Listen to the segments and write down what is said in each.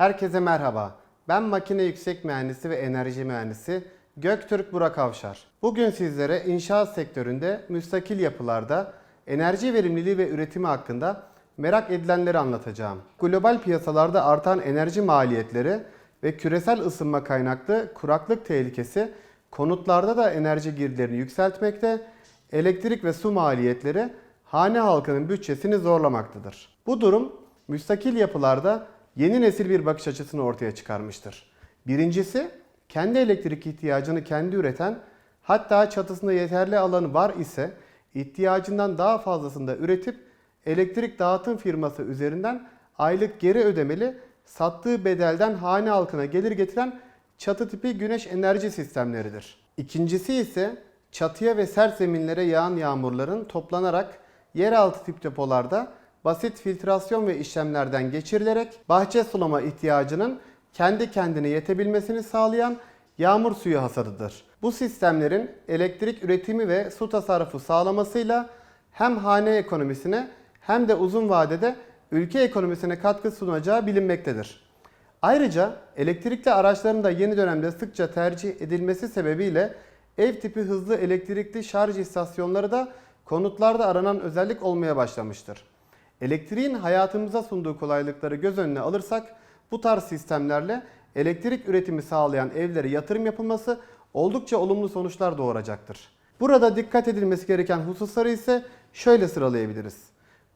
Herkese merhaba. Ben makine yüksek mühendisi ve enerji mühendisi Göktürk Burak Avşar. Bugün sizlere inşaat sektöründe müstakil yapılarda enerji verimliliği ve üretimi hakkında merak edilenleri anlatacağım. Global piyasalarda artan enerji maliyetleri ve küresel ısınma kaynaklı kuraklık tehlikesi konutlarda da enerji girdilerini yükseltmekte, elektrik ve su maliyetleri hane halkının bütçesini zorlamaktadır. Bu durum müstakil yapılarda yeni nesil bir bakış açısını ortaya çıkarmıştır. Birincisi, kendi elektrik ihtiyacını kendi üreten, hatta çatısında yeterli alanı var ise ihtiyacından daha fazlasını da üretip elektrik dağıtım firması üzerinden aylık geri ödemeli sattığı bedelden hane halkına gelir getiren çatı tipi güneş enerji sistemleridir. İkincisi ise çatıya ve sert zeminlere yağan yağmurların toplanarak yeraltı tip depolarda basit filtrasyon ve işlemlerden geçirilerek bahçe sulama ihtiyacının kendi kendine yetebilmesini sağlayan yağmur suyu hasadıdır. Bu sistemlerin elektrik üretimi ve su tasarrufu sağlamasıyla hem hane ekonomisine hem de uzun vadede ülke ekonomisine katkı sunacağı bilinmektedir. Ayrıca elektrikli araçların da yeni dönemde sıkça tercih edilmesi sebebiyle ev tipi hızlı elektrikli şarj istasyonları da konutlarda aranan özellik olmaya başlamıştır. Elektriğin hayatımıza sunduğu kolaylıkları göz önüne alırsak bu tarz sistemlerle elektrik üretimi sağlayan evlere yatırım yapılması oldukça olumlu sonuçlar doğuracaktır. Burada dikkat edilmesi gereken hususları ise şöyle sıralayabiliriz.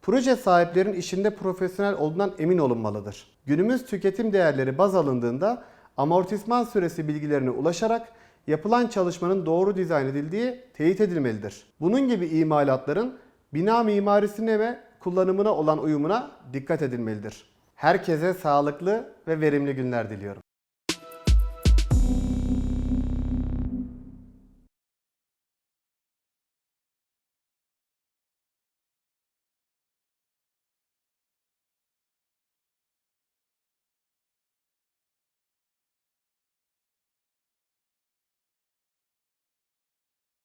Proje sahiplerin işinde profesyonel olduğundan emin olunmalıdır. Günümüz tüketim değerleri baz alındığında amortisman süresi bilgilerine ulaşarak yapılan çalışmanın doğru dizayn edildiği teyit edilmelidir. Bunun gibi imalatların bina mimarisine ve kullanımına olan uyumuna dikkat edilmelidir. Herkese sağlıklı ve verimli günler diliyorum.